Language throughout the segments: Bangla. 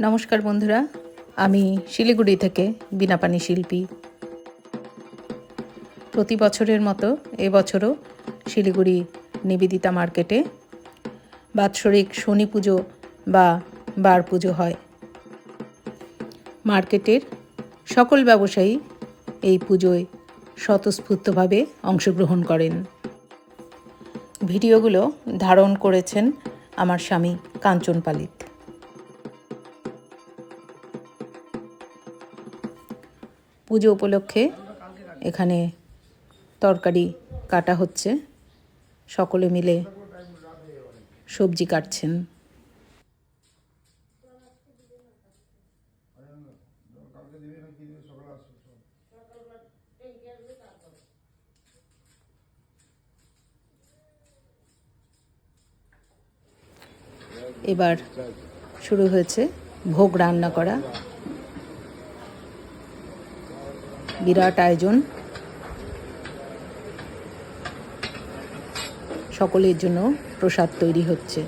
নমস্কার বন্ধুরা, আমি শিলিগুড়ি থেকে বিনাপানি শিল্পী। প্রতি বছরের মতো এবছরও শিলিগুড়ি নিবেদিতা মার্কেটে বাৎসরিক শনি পুজো বা বার পুজো হয়। মার্কেটের সকল ব্যবসায়ী এই পুজোয় স্বতঃস্ফূর্তভাবে অংশগ্রহণ করেন। ভিডিওগুলো ধারণ করেছেন আমার স্বামী কাঞ্চন পালিত। পুজো উপলক্ষে এখানে তরকারি কাটা হচ্ছে। সকলে মিলে সবজি কাটছেন। এবার শুরু হয়েছে ভোগ রান্না করা। বিরাট আয়োজন। সকলের জন্য প্রসাদ তৈরি হচ্ছে।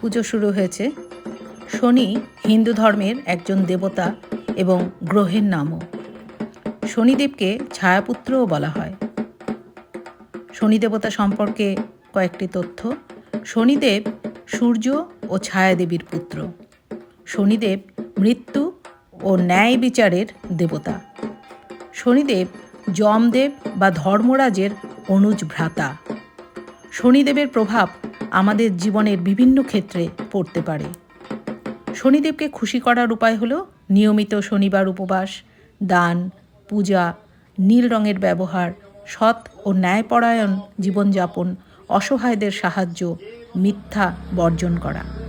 পুজো শুরু হয়েছে। শনি হিন্দু ধর্মের একজন দেবতা এবং গ্রহের নামও। শনিদেবকে ছায়াপুত্রও বলা হয়। শনি দেবতা সম্পর্কে কয়েকটি তথ্য। শনিদেব সূর্য ও ছায়াদেবীর পুত্র। শনিদেব মৃত্যু ও ন্যায় বিচারের দেবতা। শনিদেব যমদেব বা ধর্মরাজের অনুজ ভ্রাতা। শনিদেবের প্রভাব আমাদের জীবনের বিভিন্ন ক্ষেত্রে পড়তে পারে। শনিদেবকে খুশি করার উপায় হলো নিয়মিত শনিবার উপবাস, দান, পূজা, নীল রঙের ব্যবহার, সৎ ও ন্যায়পরায়ণ জীবনযাপন, অসহায়দের সাহায্য, মিথ্যা বর্জন করা।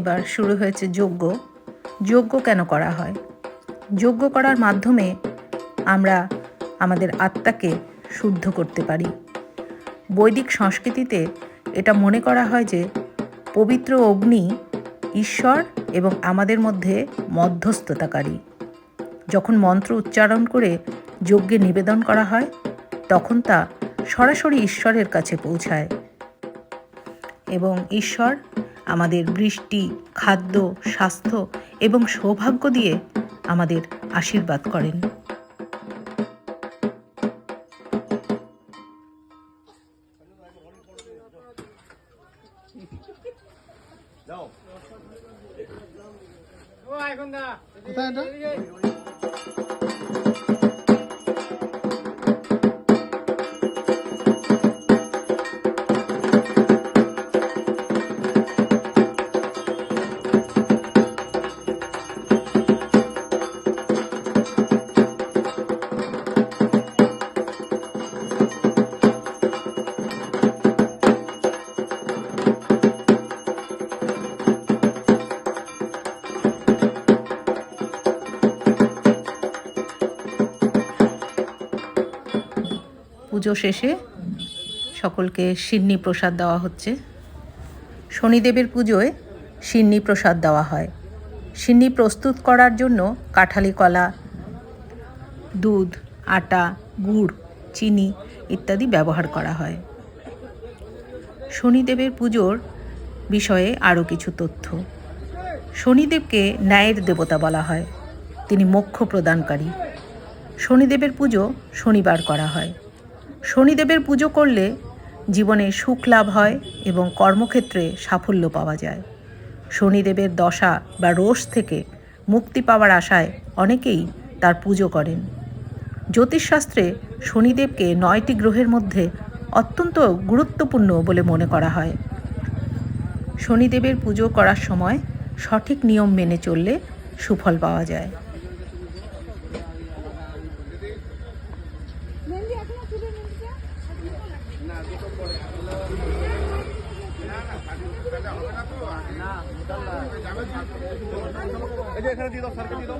এবার শুরু হয়েছে যজ্ঞ। যজ্ঞ কেন করা হয়? যজ্ঞ করার মাধ্যমে আমরা আমাদের আত্মাকে শুদ্ধ করতে পারি। বৈদিক সংস্কৃতিতে এটা মনে করা হয় যে, পবিত্র অগ্নি ঈশ্বর এবং আমাদের মধ্যে মধ্যস্থতাকারী। যখন মন্ত্র উচ্চারণ করে যজ্ঞে নিবেদন করা হয়, তখন তা সরাসরি ঈশ্বরের কাছে পৌঁছায়। এবং ঈশ্বর আমাদের বৃষ্টি খাদ্য স্বাস্থ্য এবং সৌভাগ্য দিয়ে আমাদের আশীর্বাদ করেন। কোথায় এটা? পুজো শেষে সকলকে সিন্নি প্রসাদ দেওয়া হচ্ছে। শনিদেবের পুজোয় সিন্নি প্রসাদ দেওয়া হয়। সিন্নি প্রস্তুত করার জন্য কাঁঠালি কলা, দুধ, আটা, গুড়, চিনি ইত্যাদি ব্যবহার করা হয়। শনিদেবের পুজোর বিষয়ে আরও কিছু তথ্য। শনিদেবকে ন্যায়ের দেবতা বলা হয়। তিনি মোক্ষ প্রদানকারী। শনিদেবের পুজো শনিবার করা হয়। শনিদেবের পুজো করলে জীবনে সুখ লাভ হয় এবং কর্মক্ষেত্রে সাফল্য পাওয়া যায়। শনিদেবের দশা বা রোষ থেকে মুক্তি পাওয়ার আশায় অনেকেই তার পুজো করেন। জ্যোতিষশাস্ত্রে শনিদেবকে নয়টি গ্রহের মধ্যে অত্যন্ত গুরুত্বপূর্ণ বলে মনে করা হয়। শনিদেবের পুজো করার সময় সঠিক নিয়ম মেনে চললে সুফল পাওয়া যায়। এই যে এখানে দিয়ে দাও স্যারকে দিয়ে দাও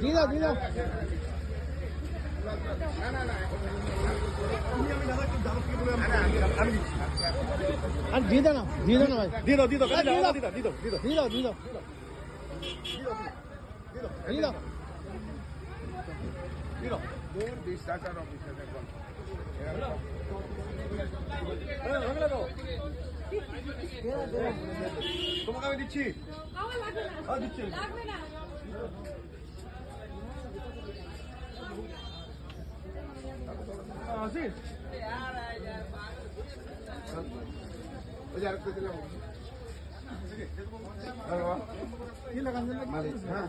দিয়ে দাও দিয়ে দাও আর দিয়ে দাও না দিয়ে দাও না ভাই দিয়ে দাও দিয়ে দাও হ্যাঁ, দিয়ে দাও। দিয়ে দাও দিয়ে দাও দিয়ে দাও দিয়ে দাও দিয়ে দাও দিয়ে দাও দিয়ে দাও হ্যাঁ, ভালো লাগো। তোমাকে আমি দিচ্ছি দিচ্ছি আসিস ওই যে আরেকটা দিলাম কি লাগান হ্যাঁ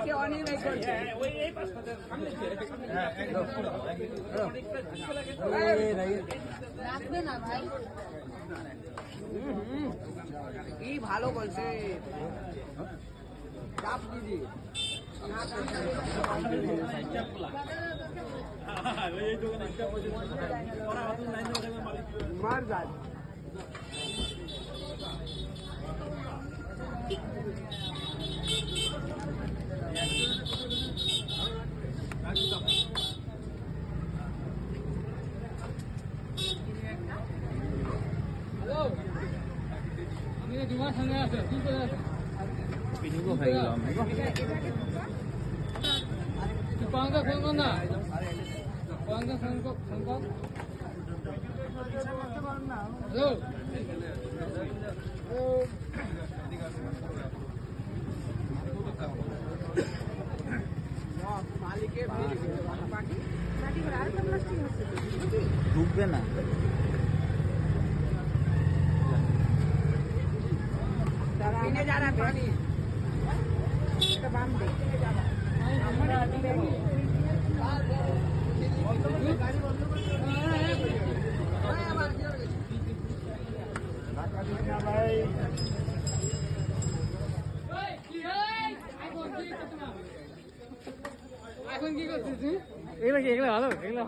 के ऑन ही नहीं करते রাখবে না ভাই কি ভালো বলছে চাপ দিদি মার যায় মালিকের ঢুকবে না কিনে যারা পানি এটা বাঁধবে এখন কি করছিস তুই এগুলো কি, এগুলো ভালো? এগুলো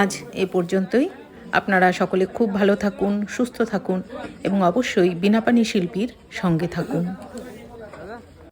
আজ এ পর্যন্তই। আপনারা সকলে খুব ভালো থাকুন, সুস্থ থাকুন এবং অবশ্যই বিনাপানি শিল্পীর সঙ্গে থাকুন।